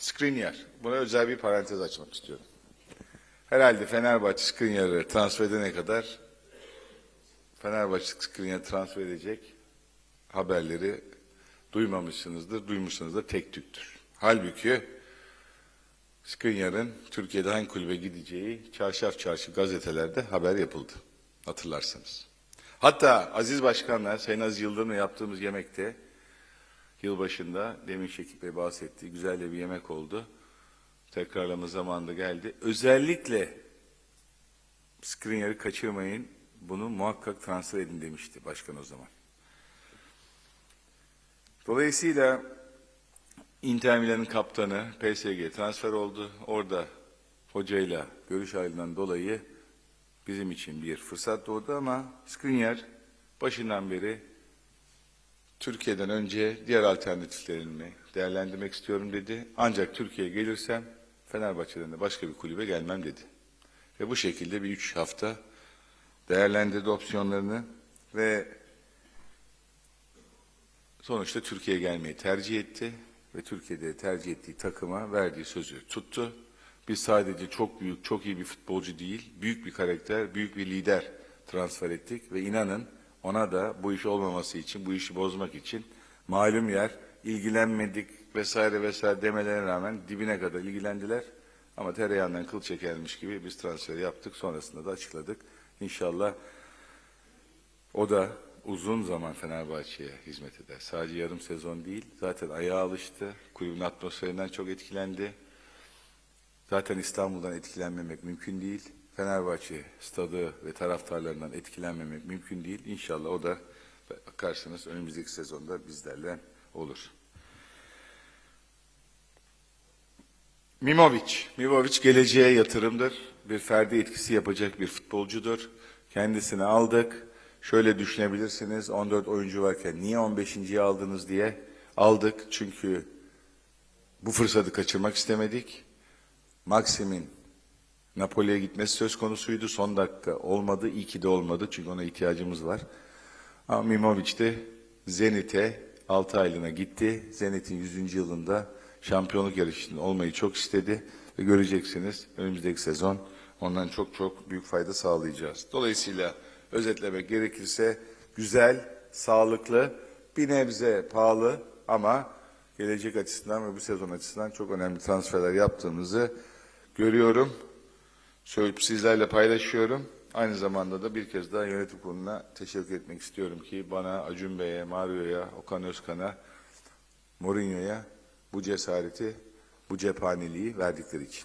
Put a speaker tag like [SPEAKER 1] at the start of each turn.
[SPEAKER 1] Skriniar. Buna özel bir parantez açmak istiyorum. Herhalde Fenerbahçe Skriniar'ı transfer edene kadar Fenerbahçe Skriniar'ı transfer edecek haberleri duymamışsınızdır, duymuşsunuzdur tek tüktür. Halbuki Skriniar'ın Türkiye'de hangi kulübe gideceği çarşaf çarşı gazetelerde haber yapıldı. Hatırlarsanız. Hatta Aziz Başkan'la Sayın Aziz Yıldırım'la yaptığımız yemekte yılbaşında demin Şekip Bey bahsetti. Güzel de bir yemek oldu. Tekrarlama zamanında geldi. Özellikle Skriniar'ı kaçırmayın. Bunu muhakkak transfer edin demişti başkan o zaman. Dolayısıyla Inter Milan'ın kaptanı PSG transfer oldu. Orada hocayla görüş ayrılığından dolayı bizim için bir fırsat doğdu ama Skriniar başından beri Türkiye'den önce diğer alternatiflerini değerlendirmek istiyorum dedi. Ancak Türkiye'ye gelirsem Fenerbahçe'den de başka bir kulübe gelmem dedi. Ve bu şekilde bir üç hafta değerlendirdi opsiyonlarını ve sonuçta Türkiye'ye gelmeyi tercih etti ve Türkiye'de tercih ettiği takıma verdiği sözü tuttu. Biz sadece çok büyük, çok iyi bir futbolcu değil, büyük bir karakter, büyük bir lider transfer ettik ve inanın ona da bu iş olmaması için, bu işi bozmak için malum yer ilgilenmedik vesaire vesaire demelerine rağmen dibine kadar ilgilendiler. Ama tereyağından kıl çekermiş gibi biz transferi yaptık. Sonrasında da açıkladık. İnşallah o da uzun zaman Fenerbahçe'ye hizmet eder. Sadece yarım sezon değil. Zaten ayağa alıştı. Kulübün atmosferinden çok etkilendi. Zaten İstanbul'dan etkilenmemek mümkün değil. Fenerbahçe stadı ve taraftarlarından etkilenmemek mümkün değil. İnşallah o da bakarsınız önümüzdeki sezonda bizlerle olur. Mimovic. Mimovic geleceğe yatırımdır. Bir ferdi etkisi yapacak bir futbolcudur. Kendisini aldık. Şöyle düşünebilirsiniz. 14 oyuncu varken niye 15.yi aldınız diye aldık. Çünkü bu fırsatı kaçırmak istemedik. Maxim'in Napoli'ye gitmesi söz konusuydu. Son dakika olmadı. İyi ki de olmadı. Çünkü ona ihtiyacımız var. Ama Mimovic de Zenit'e 6 aylığına gitti. Zenit'in 100. yılında şampiyonluk yarışında olmayı çok istedi. Ve göreceksiniz önümüzdeki sezon ondan çok çok büyük fayda sağlayacağız. Dolayısıyla özetlemek gerekirse güzel, sağlıklı, bir nebze pahalı ama gelecek açısından ve bu sezon açısından çok önemli transferler yaptığımızı görüyorum. Söyleyip sizlerle paylaşıyorum. Aynı zamanda da bir kez daha yönetim kuruluna teşekkür etmek istiyorum ki bana, Acun Bey'e, Mario'ya, Okan Özkan'a, Mourinho'ya bu cesareti, bu cephaneliği verdikleri için.